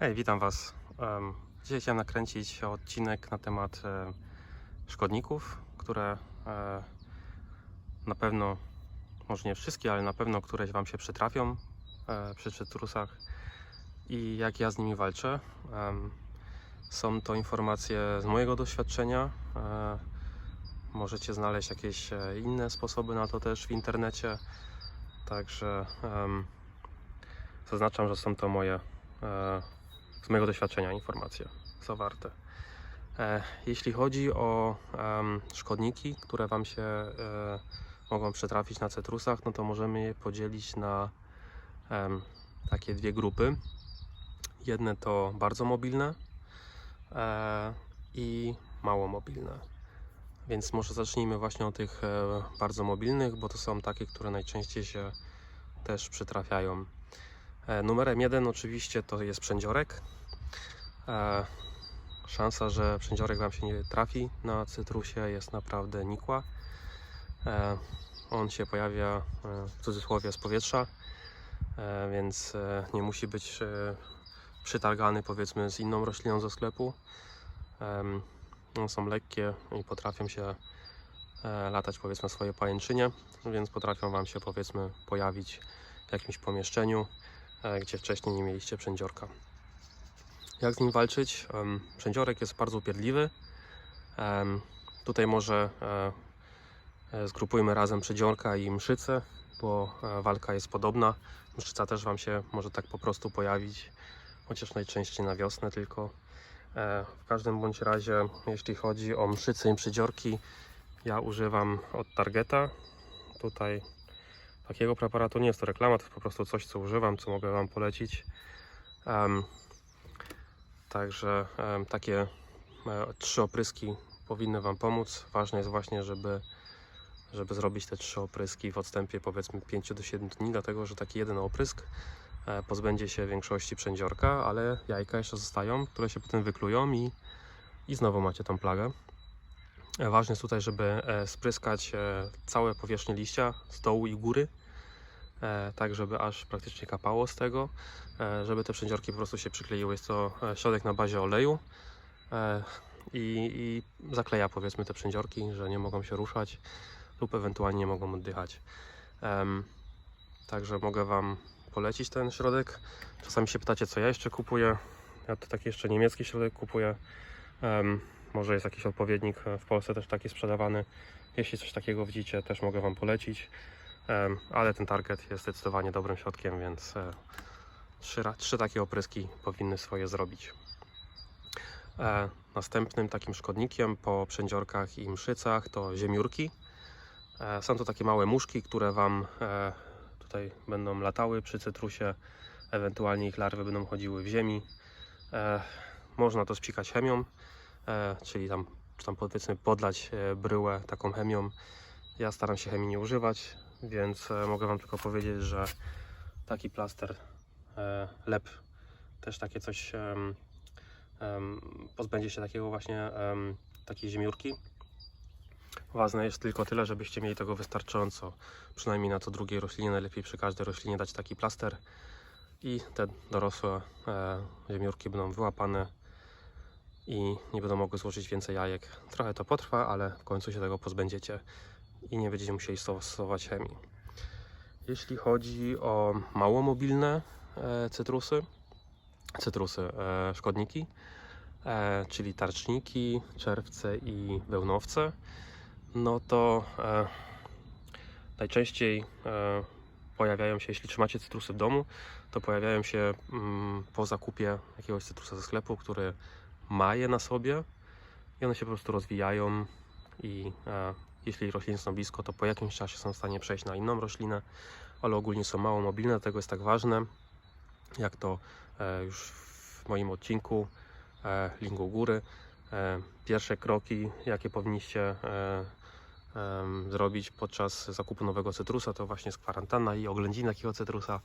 Hej, witam Was. Dzisiaj chciałem nakręcić odcinek na temat e, szkodników, które e, na pewno, może nie wszystkie, ale na pewno któreś Wam się przytrafią e, przy cytrusach i jak ja z nimi walczę. Są to informacje z mojego doświadczenia. Możecie znaleźć jakieś inne sposoby na to też w internecie. Także zaznaczam, że są to moje z mojego doświadczenia informacje zawarte. E, jeśli chodzi o szkodniki, które Wam się e, mogą przytrafić na cytrusach, no to możemy je podzielić na takie dwie grupy. Jedne to bardzo mobilne e, i mało mobilne. Więc może zacznijmy właśnie od tych bardzo mobilnych, bo to są takie, które najczęściej się też przytrafiają. E, Numerem jeden oczywiście to jest przędziorek. E, Szansa, że przędziorek Wam się nie trafi na cytrusie jest naprawdę nikła. E, On się pojawia w cudzysłowie z powietrza, więc nie musi być przytargany powiedzmy z inną rośliną ze sklepu. One są lekkie i potrafią się latać powiedzmy w swojej pajęczynie, więc potrafią Wam się powiedzmy pojawić w jakimś pomieszczeniu, gdzie wcześniej nie mieliście przędziorka. Jak z nim walczyć? Przędziorek jest bardzo upierdliwy. Tutaj może e, e, zgrupujmy razem przędziorka i mszycę, bo e, walka jest podobna. Mszyca też Wam się może tak po prostu pojawić, chociaż najczęściej na wiosnę tylko. W każdym bądź razie, jeśli chodzi o mszyce i przędziorki, ja używam od Targeta. Tutaj takiego preparatu nie jest to reklama, to jest po prostu coś, co używam, co mogę Wam polecić. Em, Także em, takie e, trzy opryski powinny Wam pomóc. Ważne jest właśnie, żeby, żeby zrobić te trzy opryski w odstępie powiedzmy 5 do 7 dni, dlatego że taki jeden oprysk e, pozbędzie się większości przędziorka, ale jajka jeszcze zostają, które się potem wyklują i, i znowu macie tą plagę. E, Ważne jest tutaj, żeby e, spryskać e, całe powierzchnie liścia z dołu i góry, tak żeby aż praktycznie kapało z tego, e, żeby te przędziorki po prostu się przykleiły. Jest to e, środek na bazie oleju e, i, i zakleja powiedzmy te przędziorki, że nie mogą się ruszać lub ewentualnie nie mogą oddychać. Także mogę Wam polecić ten środek. Czasami się pytacie, co ja jeszcze kupuję. Ja to taki jeszcze niemiecki środek kupuję. Może jest jakiś odpowiednik e, w Polsce też taki sprzedawany. Jeśli coś takiego widzicie, też mogę Wam polecić. Ale ten target jest zdecydowanie dobrym środkiem, więc e, trzy, trzy takie opryski powinny swoje zrobić. E, następnym takim szkodnikiem po przędziorkach i mszycach to ziemiórki. E, są to takie małe muszki, które Wam tutaj będą latały przy cytrusie, ewentualnie ich larwy będą chodziły w ziemi. Można to spsikać chemią, czyli tam, tam powiedzmy podlać bryłę taką chemią. Ja staram się chemii nie używać, więc e, mogę Wam tylko powiedzieć, że taki plaster e, lep też takie coś pozbędzie się takiego właśnie takiej ziemiórki. Ważne jest tylko tyle, żebyście mieli tego wystarczająco. Przynajmniej na co drugiej roślinie, najlepiej przy każdej roślinie dać taki plaster i te dorosłe e, ziemiórki będą wyłapane i nie będą mogły złożyć więcej jajek. Trochę to potrwa, ale w końcu się tego pozbędziecie i nie będziecie musieli stosować chemii. Jeśli chodzi o mało mobilne e, cytrusy, cytrusy, e, szkodniki, e, czyli tarczniki, czerwce i wełnowce, no to najczęściej pojawiają się, jeśli trzymacie cytrusy w domu, to pojawiają się mm, po zakupie jakiegoś cytrusa ze sklepu, który ma je na sobie i one się po prostu rozwijają i jeśli rośliny są blisko, to po jakimś czasie są w stanie przejść na inną roślinę, ale ogólnie są mało mobilne, dlatego jest tak ważne, jak to e, już w moim odcinku e, link u góry, e, pierwsze kroki, jakie powinniście zrobić podczas zakupu nowego cytrusa, to właśnie jest kwarantanna i oględzina takiego cytrusa,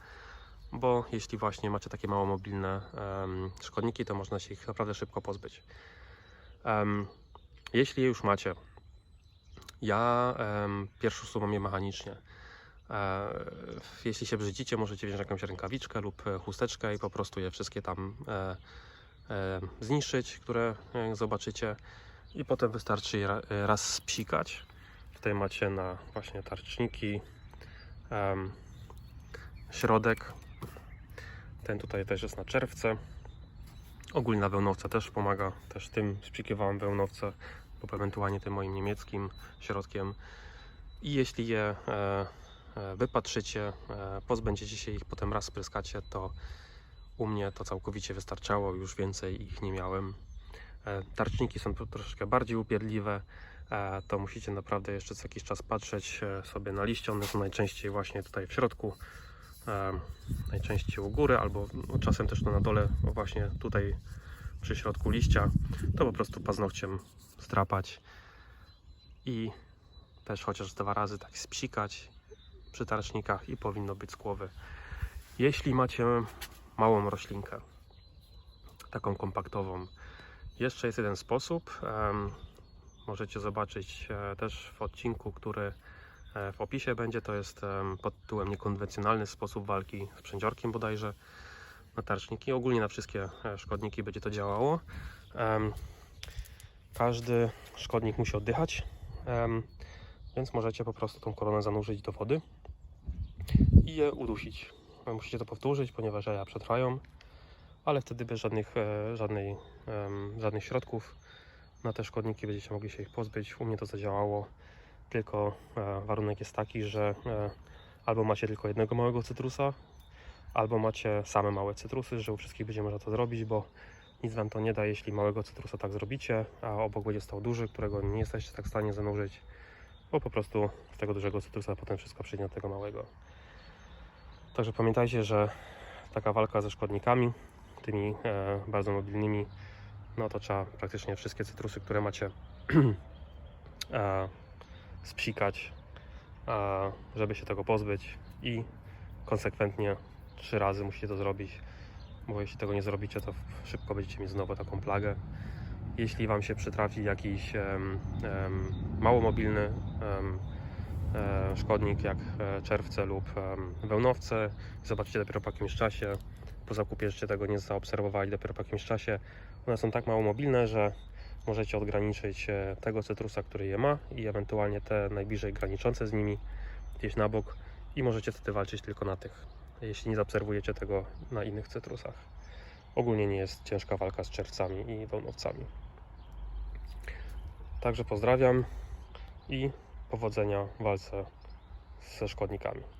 bo jeśli właśnie macie takie mało mobilne szkodniki, to można się ich naprawdę szybko pozbyć. Jeśli je już macie, ja em, pierwszy usuwam je mechanicznie. E, jeśli się brzydzicie, możecie wziąć jakąś rękawiczkę lub e, chusteczkę i po prostu je wszystkie tam e, e, zniszczyć, które e, zobaczycie i potem wystarczy je e, raz spsikać. Tutaj macie na właśnie tarczniki em, środek. Ten tutaj też jest na czerwce. Ogólnie na wełnowce też pomaga. Też tym spsikiwałem wełnowce lub ewentualnie tym moim niemieckim środkiem. I jeśli je e, e, wypatrzycie, e, pozbędziecie się ich, potem raz spryskacie, to u mnie to całkowicie wystarczało, już więcej ich nie miałem. Tarczniki są tro- troszeczkę bardziej upierdliwe, to musicie naprawdę jeszcze co jakiś czas patrzeć sobie na liście. One są najczęściej właśnie tutaj w środku, najczęściej u góry, albo no, czasem też na dole, właśnie tutaj przy środku liścia. To po prostu paznokciem zdrapać i też chociaż dwa razy tak spsikać przy tarcznikach i powinno być z głowy. Jeśli macie małą roślinkę, taką kompaktową, jeszcze jest jeden sposób. możecie zobaczyć e, też w odcinku, który e, w opisie będzie. To jest pod tytułem niekonwencjonalny sposób walki z przędziorkiem bodajże na tarczniki. Ogólnie na wszystkie e, szkodniki będzie to działało. Każdy szkodnik musi oddychać. więc możecie po prostu tą koronę zanurzyć do wody i je udusić. Musicie to powtórzyć, ponieważ jaja przetrwają, ale wtedy bez żadnych, e, żadnej, żadnych środków na te szkodniki będziecie mogli się ich pozbyć. U mnie to zadziałało, tylko e, warunek jest taki, że albo macie tylko jednego małego cytrusa, albo macie same małe cytrusy, że u wszystkich będzie można to zrobić, bo nic Wam to nie da, jeśli małego cytrusa tak zrobicie, a obok będzie stał duży, którego nie jesteście tak w stanie zanurzyć bo po prostu z tego dużego cytrusa potem wszystko przyjdzie tego małego. Także pamiętajcie, że taka walka ze szkodnikami, tymi e, bardzo mobilnymi, no to trzeba praktycznie wszystkie cytrusy, które macie e, spsikać, e, żeby się tego pozbyć i konsekwentnie trzy razy musicie to zrobić, bo jeśli tego nie zrobicie, to szybko będziecie mieć znowu taką plagę. Jeśli Wam się przytrafi jakiś em, em, mało mobilny e, szkodnik jak e, czerwce lub em, wełnowce, zobaczycie dopiero po jakimś czasie, po zakupie jeszcze tego nie zaobserwowali dopiero po jakimś czasie, one są tak mało mobilne, że możecie odgraniczyć e, tego cytrusa, który je ma i ewentualnie te najbliżej graniczące z nimi gdzieś na bok i możecie wtedy walczyć tylko na tych, jeśli nie zaobserwujecie tego na innych cytrusach. Ogólnie nie jest ciężka walka z czerwcami i wełnowcami. Także pozdrawiam i powodzenia w walce ze szkodnikami.